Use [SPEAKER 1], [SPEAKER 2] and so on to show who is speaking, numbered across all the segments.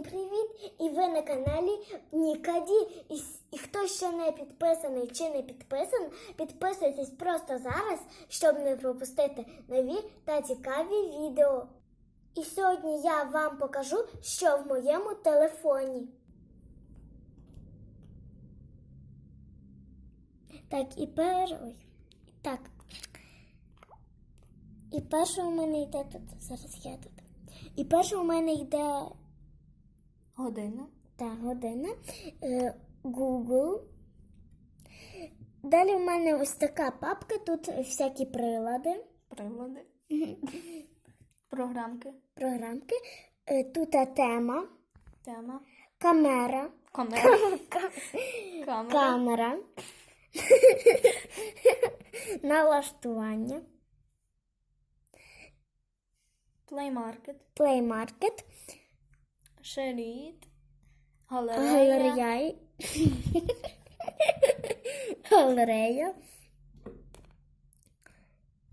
[SPEAKER 1] Всім привіт! І ви на каналі Нікаді. І, і хто ще не підписаний чи не підписаний, підписуйтесь просто зараз, щоб не пропустити нові та цікаві відео. І сьогодні я вам покажу, що в моєму телефоні. Так, і пер... Так. І перше у мене йде тут. Зараз я тут. І перше у мене йде
[SPEAKER 2] Година.
[SPEAKER 1] та година. Е, Google. Далі в мене ось така папка, тут всякі прилади,
[SPEAKER 2] Прилади. Програмки.
[SPEAKER 1] програмки. Е, Тут тема,
[SPEAKER 2] Тема.
[SPEAKER 1] камера,
[SPEAKER 2] Камера. Камера.
[SPEAKER 1] камера, налаштування,
[SPEAKER 2] Плеймаркет.
[SPEAKER 1] плеймаркет,
[SPEAKER 2] Шеріт. Галерея.
[SPEAKER 1] галерея.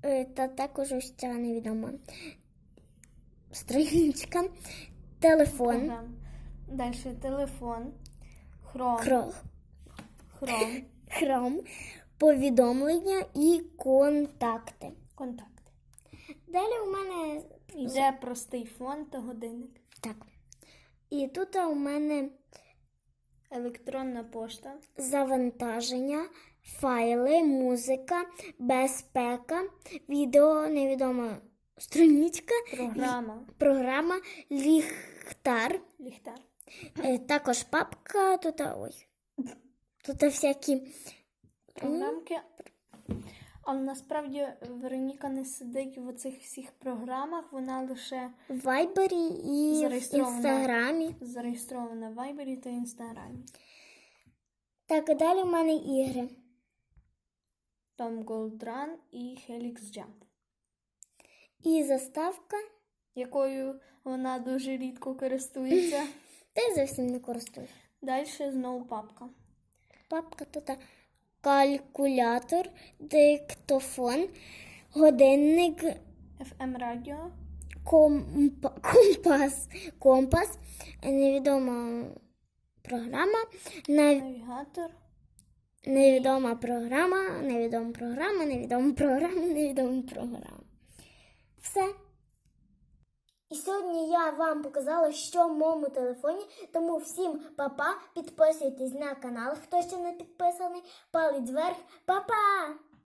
[SPEAKER 1] Е, Та також ось ця невідома страничка, телефон,
[SPEAKER 2] Програм. Далі телефон. Хром.
[SPEAKER 1] крох,
[SPEAKER 2] Хром.
[SPEAKER 1] хром, повідомлення і контакти.
[SPEAKER 2] Контакти.
[SPEAKER 1] Далі у мене
[SPEAKER 2] Йде простий фон та годинник.
[SPEAKER 1] так. І тут у мене
[SPEAKER 2] Електронна пошта.
[SPEAKER 1] завантаження, файли, музика, безпека, відео, невідома страничка,
[SPEAKER 2] Програма.
[SPEAKER 1] програма, ліхтар,
[SPEAKER 2] Ліхтар.
[SPEAKER 1] е, також папка, тут, ой, тут всякі
[SPEAKER 2] Програмки. Але насправді Вероніка не сидить в оцих всіх програмах, вона лише
[SPEAKER 1] в вайбері і в інстаграмі.
[SPEAKER 2] зареєстрована в Вайбері та Інстаграмі.
[SPEAKER 1] Так, далі в мене ігри.
[SPEAKER 2] Tom Gold Run і Helix Jump,
[SPEAKER 1] І заставка,
[SPEAKER 2] якою вона дуже рідко користується.
[SPEAKER 1] та й зовсім не користуюсь.
[SPEAKER 2] Далі знову папка.
[SPEAKER 1] Папка тут калькулятор, диктофон, годинник,
[SPEAKER 2] FM радіо,
[SPEAKER 1] компа, компас, компас, невідома програма, нав-
[SPEAKER 2] навігатор,
[SPEAKER 1] невідома програма, невідома програма, невідома програма, невідома програма. Все. І сьогодні я вам показала, що в моєму телефоні. Тому всім па-па, підписуйтесь на канал, хто ще не підписаний. Палець вверх, па-па!